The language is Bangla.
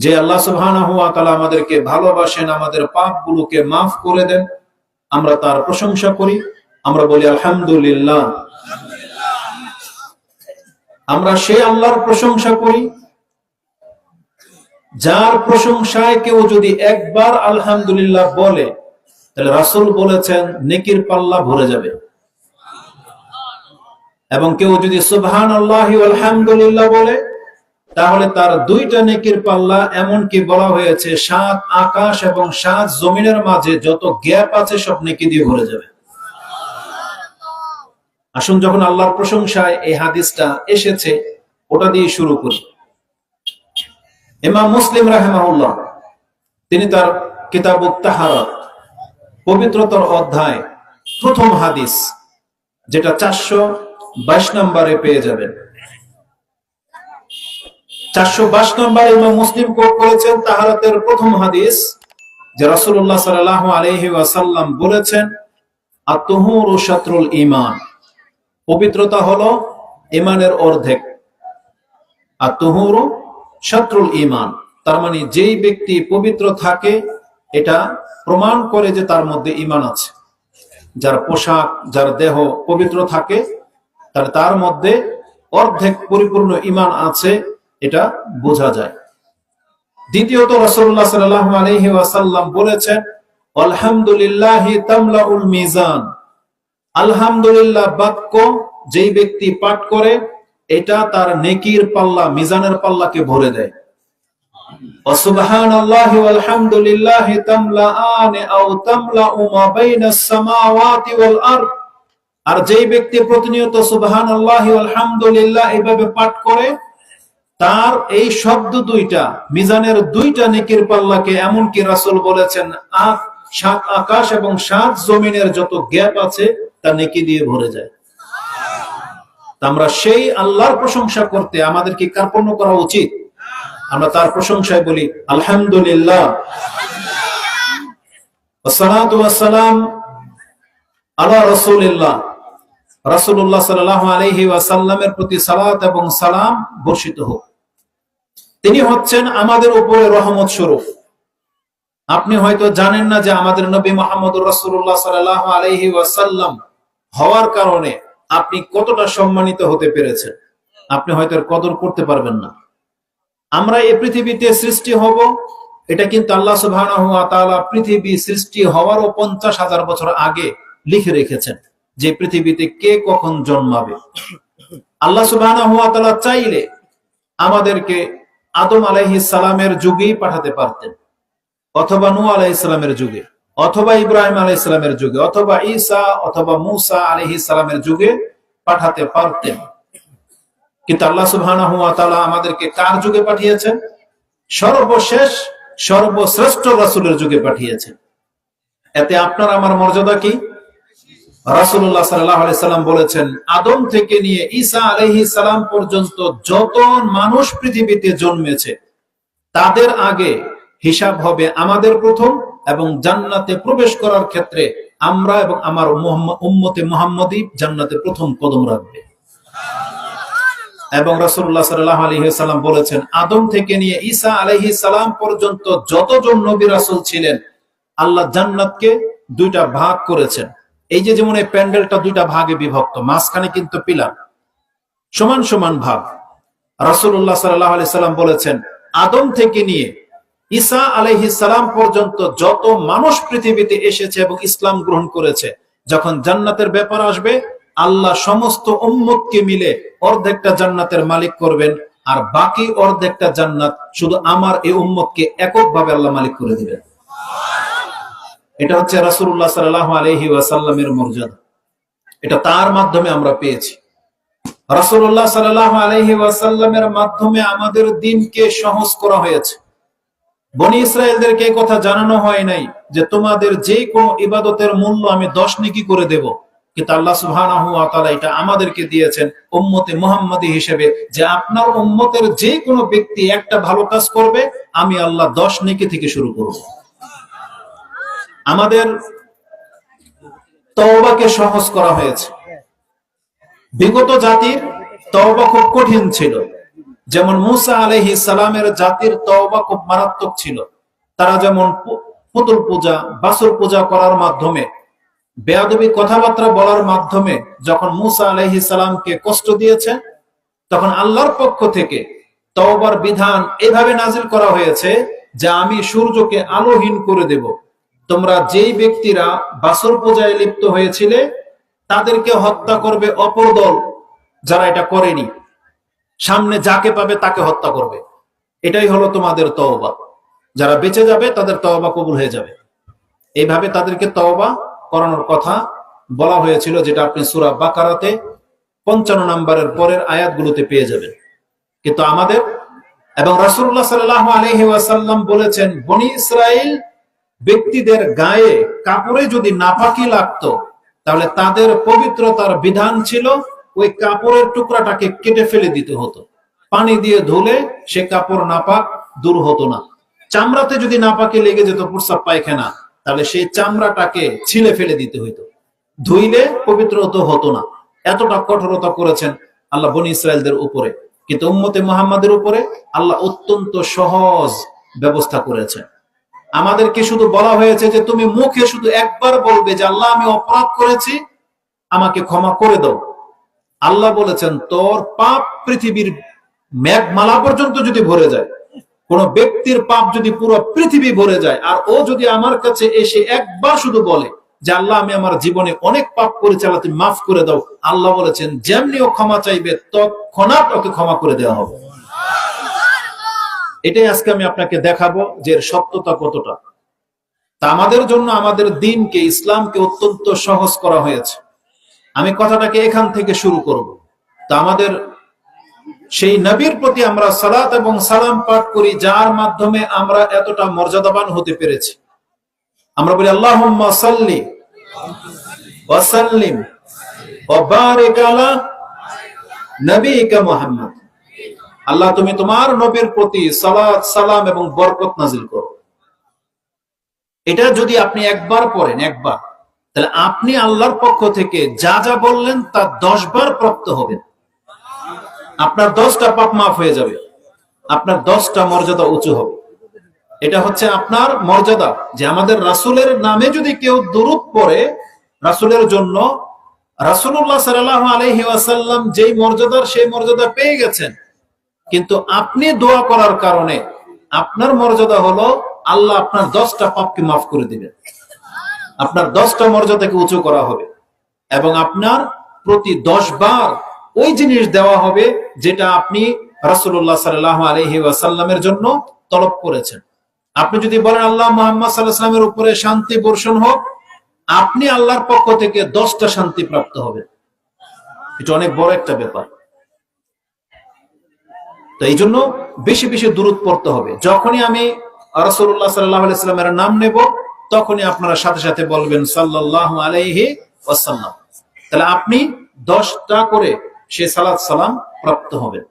যে আল্লাহ সুবহানাহু আমাদেরকে ভালোবাসেন, আমাদের পাপগুলোকে মাফ করে দেন, আমরা তার প্রশংসা করি, আমরা বলি আলহামদুলিল্লাহ। আমরা সে আল্লাহর প্রশংসা করি, যার প্রশংসায় কেউ যদি একবার আলহামদুলিল্লাহ বলে, তাহলে রাসূল বলেছেন, নেকির পাল্লা ভরে যাবে। এবং কেউ যদি সুবহান আল্লাহ আলহামদুলিল্লাহ বলে তাহলে তার দুইটা নেকির পাল্লা এমনকি বলা হয়েছে, সাত আকাশ এবং সাত জমিনের মাঝে যত গ্যাপ আছে সব নেকি দিয়ে ভরে যাবে। আসুন যখন আল্লাহর প্রশংসায় এই হাদিসটা এসেছে, ওটা দিয়ে শুরু করি। ইমাম মুসলিম রাহেমাহুল্লাহ, তিনি তার কিতাব তাহারাত, পবিত্রতার অধ্যায়, প্রথম হাদিস, যেটা চারশো বাইশ নম্বরে পেয়ে যাবেন। চারশো বাইশ নম্বর ইমাম মুসলিম কোট করেছেন তাহারাতের প্রথম হাদিস, যে রাসূলুল্লাহ সাল্লাল্লাহু আলাইহি ওয়াসাল্লাম বলেছেন ও শাত্রুল ইমান পবিত্রতা হলো ইমানের অর্ধেক। আত্মহুরু শাত্রুল ইমান তার মানে যেই ব্যক্তি পবিত্র থাকে, এটা প্রমাণ করে যে তার মধ্যে ইমান আছে। যার পোশাক, যার দেহ পবিত্র থাকে, তার তার মধ্যে অর্ধেক পরিপূর্ণ ঈমান আছে এটা বোঝা যায়। দ্বিতীয়ত রাসূলুল্লাহ সাল্লাল্লাহু আলাইহি ওয়াসাল্লাম বলেছেন, আলহামদুলিল্লাহি তামলাউল মিজান। আলহামদুলিল্লাহ বাক্য যেই ব্যক্তি পাঠ করে, এটা তার নেকির পাল্লা, মিজানের পাল্লাকে ভরে দেয়। আর যেই ব্যক্তি প্রতিনিয়ত সুবহানাল্লাহি আলহামদুলিল্লাহ এইভাবে পাঠ করে তার এই শব্দ দুইটা, মিজানের দুইটা নেকির পাল্লাকে এমনকি রাসূল বলেছেন, আখ, সাত আকাশ এবং সাত জমিনের যত গ্যাপ আছে, তা নেকি দিয়ে ভরে যায়। আমরা সেই আল্লাহর প্রশংসা করতে আমাদের কি কার্পণ্য করা উচিত। আমরা তার প্রশংসায় বলি, আলহামদুলিল্লাহ। আসসালাতু ওয়াসসালাম আলা রাসূলিল্লাহ। রাসূলুল্লাহ সাল্লাল্লাহু ওয়াসাল্লামের প্রতি সালাত এবং সালাম বর্ষিত হোক। তিনি হচ্ছেন আমাদের উপরে রহমত স্বরূপ। আপনি হয়তো জানেন না যে আমাদের নবী মোহাম্মদুর রাসূলুল্লাহ সাল্লাল্লাহু আলাইহি ওয়াসাল্লাম হওয়ার কারণে আপনি কতটা সম্মানিত হতে পেরেছেন। আপনি হয়তো কদর করতে পারবেন না। আমরা এই পৃথিবীতে সৃষ্টি হব, এটা কিন্তু আল্লাহ তাআলা পৃথিবী সৃষ্টি হওয়ারও পঞ্চাশ হাজার বছর আগে লিখে রেখেছেন যে পৃথিবীতে কে কখন জন্মাবে। আল্লাহ ওয়া চাইলে আমাদেরকে আদম আলাইহিস সালামের যুগেই পাঠাতে পারতেন। অথবা নূহ আলাইহিস সালামের যুগে, অথবা ইব্রাহিম আলাইহিস সালামের যুগে, অথবা ঈসা, অথবা মূসা আলাইহিস সালামের যুগে পাঠাতে পারতেন। কিন্তু আল্লাহ ওয়া আমাদেরকে কার যুগে পাঠিয়েছেন? সর্বশেষ, সর্বশ্রেষ্ঠ রাসুলের যুগে পাঠিয়েছেন। এতে আপনার আমার মর্যাদা কি? আলাইহি সাল্লাম বলেছেন, আদম থেকে নিয়ে ঈসা আলাইহিস সালাম পর্যন্ত যত মানুষ পৃথিবীতে জন্মেছে, তাদের আগে হিসাব হবে আমাদের প্রথম এবং জান্নাতে প্রবেশ করার ক্ষেত্রে আমরা এবং আমার উম্মতে জান্নাতে প্রথম কদম রাখবে। এবং আলাইহি সাল্লাম বলেছেন, আদম থেকে নিয়ে ঈসা আলাইহিস সালাম পর্যন্ত যতজন নবী রাসূল ছিলেন, আল্লাহ জান্নাতকে দুইটা ভাগ করেছেন। এই যে যেমন এই প্যান্ডেলটা দুইটা ভাগে বিভক্ত, মাঝখানে কিন্তু পিলার, সমান সমান ভাগ। রাসূলুল্লাহ সাল্লাল্লাহু আলাইহি সাল্লাম বলেছেন, আদম থেকে নিয়ে ঈসা আলাইহিস সালাম পর্যন্ত যত মানুষ পৃথিবীতে এসেছে এবং ইসলাম গ্রহণ করেছে, যখন জান্নাতের ব্যাপার আসবে, আল্লাহ সমস্ত উম্মতকে মিলে অর্ধেকটা জান্নাতের মালিক করবেন, আর বাকি অর্ধেকটা জান্নাত শুধু আমার এই উম্মতকে এককভাবে আল্লাহ মালিক করে দিবেন। এটা হচ্ছে রাসূলুল্লাহ সাল্লাল্লাহু আলাইহি ওয়াসাল্লামের মর্যাদা। এটা তার মাধ্যমে আমরা পেয়েছি। রাসূলুল্লাহ সাল্লাল্লাহু আলাইহি ওয়াসাল্লামের মাধ্যমে আমাদের দিনকে সহজ করা হয়েছে। বনি ইসরায়েলদেরকে কথা জানানো হয় নাই যে তোমাদের যে কোনো ইবাদতের মূল্য আমি দশ নেকি করে দেব। কিন্তু আল্লাহ সুবহানাহু ওয়া তাআলা এটা আমাদেরকে দিয়েছেন উম্মতে মুহাম্মাদি হিসেবে যে আপনার উম্মতের যে কোনো ব্যক্তি একটা ভালো কাজ করবে, আমি আল্লাহ দশ নেকি থেকে শুরু করব। আমাদের তওবাকে সহজ করা হয়েছে। বিগত জাতির তওবা খুব কঠিন ছিল। যেমন মুসা আলহি সালামের জাতির তওবা খুব মারাত্মক ছিল। তারা যেমন পুতুল পূজা বাসুর পূজা করার মাধ্যমে, বেয়াদবি কথাবার্তা বলার মাধ্যমে যখন মুসা আলহি সালামকে কষ্ট দিয়েছে, তখন আল্লাহর পক্ষ থেকে তওবার বিধান এভাবে নাজিল করা হয়েছে যে আমি সূর্যকে আলোহীন করে দেব। তোমরা যেই ব্যক্তিরা বাসর পূজায় লিপ্ত হয়েছিলে, তাদেরকে হত্যা করবে অপর দল যারা এটা করেনি। সামনে যাকে পাবে তাকে হত্যা করবে। এটাই হলো তোমাদের তওবা। যারা বেঁচে যাবে, তাদের তওবা কবুল হয়ে যাবে। এইভাবে তাদেরকে তওবা করানোর কথা বলা হয়েছিল, যেটা আপনি সূরা বাকারাতে পঞ্চান্ন নম্বরের পরের আয়াতগুলোতে পেয়ে যাবেন। কিন্তু আমাদের এবং রাসূলুল্লাহ সাল্লাল্লাহু আলাইহি ওয়াসাল্লাম বলেছেন, বনি ইসরাইল ব্যক্তিদের গায়ে কাপড়ে যদি নাপাকি লাগতো, তাহলে তাদের পবিত্রতার বিধান ছিল ওই কাপড়ের টুকরাটাকে কেটে ফেলে দিতে হতো। পানি দিয়ে ধুলে সে কাপড় নাপাক দূর হতো না। চামড়াতে যদি নাপাকি লেগে যেত প্রস্রাব পায়খানা, তাহলে সেই চামড়াটাকে ছিলে ফেলে দিতে হইতো। ধুইলে পবিত্র হতো না। এতটা কঠোরতা করেছেন আল্লাহ বনি ইসরায়েলদের উপরে। কিন্তু উম্মতে মুহাম্মাদের উপরে আল্লাহ অত্যন্ত সহজ ব্যবস্থা করেছেন। আমাদেরকে শুধু বলা হয়েছে যে তুমি মুখে শুধু একবার বলবে যে, আল্লাহ, আমি অপরাধ করেছি, আমাকে ক্ষমা করে দাও। আল্লাহ বলেছেন, তোর পাপ পৃথিবীর মেঘমালা পর্যন্ত যদি ভরে যায়, কোন ব্যক্তির পাপ যদি পুরো পৃথিবী ভরে যায়, আর ও যদি আমার কাছে এসে একবার শুধু বলে যে, আল্লাহ, আমি আমার জীবনে অনেক পাপ করেছি, আল্লাহ, তুমি মাফ করে দাও। আল্লাহ বলেছেন, যেমনি ও ক্ষমা চাইবে, তৎক্ষণাৎ ওকে ক্ষমা করে দেওয়া হবে। এটাই আজকে আমি আপনাকে দেখাবো যে এর সত্যতা কতটা। তা আমাদের জন্য আমাদের দিনকে, ইসলামকে অত্যন্ত সহজ করা হয়েছে। আমি কথাটাকে এখান থেকে শুরু করব। তা আমাদের সেই নবীর প্রতি আমরা সালাত এবং সালাম পাঠ করি, যার মাধ্যমে আমরা এতটা মর্যাদাবান হতে পেরেছি। আমরা বলি আল্লাহ সাল্লি ওয়াসাল্লিম ওয়া বারিক আলা নবীকা মুহাম্মদ। আল্লাহ, তুমি তোমার নবীর প্রতি সালাত, সালাম এবং বরকত নাজিল করো। এটা যদি আপনি একবার পড়েন, একবার, তাহলে আপনি আল্লাহর পক্ষ থেকে যা যা বললেন তা দশ বার প্রাপ্ত হবেন আপনার দশটা পাপ মাফ হয়ে যাবে। আপনার দশটা মর্যাদা উঁচু হবে। এটা হচ্ছে আপনার মর্যাদা যে আমাদের রাসূলের নামে যদি কেউ দুরূদ পড়ে, রাসূলের জন্য সাল্লাল্লাহু আলাইহি ওয়াসাল্লাম যেই মর্যাদার, সেই মর্যাদা পেয়ে গেছেন। কিন্তু আপনি দোয়া করার কারণে আপনার মর্যাদা হলো আল্লাহ আপনার দশটা পাপকে মাফ করে দিবেন। আপনার দশটা মর্যাদাকে উঁচু করা হবে এবং আপনার প্রতি দশ বার ওই জিনিস দেওয়া হবে যেটা আপনি রাসূলুল্লাহ সাল্লাল্লাহু আলাইহি ওয়াসাল্লামের জন্য তলব করেছেন। আপনি যদি বলেন, আল্লাহ মুহাম্মদ ওয়াসাল্লামের উপরে শান্তি বর্ষণ হোক, আপনি আল্লাহর পক্ষ থেকে দশটা শান্তি প্রাপ্ত হবে এটা অনেক বড় একটা ব্যাপার। তো এই জন্য বেশি বেশি দূরত পড়তে হবে। যখনই আমি রসুল্লাহ সাল্লাহ আলাইস্লামের নাম নেব, তখনই আপনারা সাথে সাথে বলবেন সাল্লাহ আলাইহি ওয়াসাল্লাম। তাহলে আপনি দশটা করে সে সালাদ সালাম প্রাপ্ত হবেন।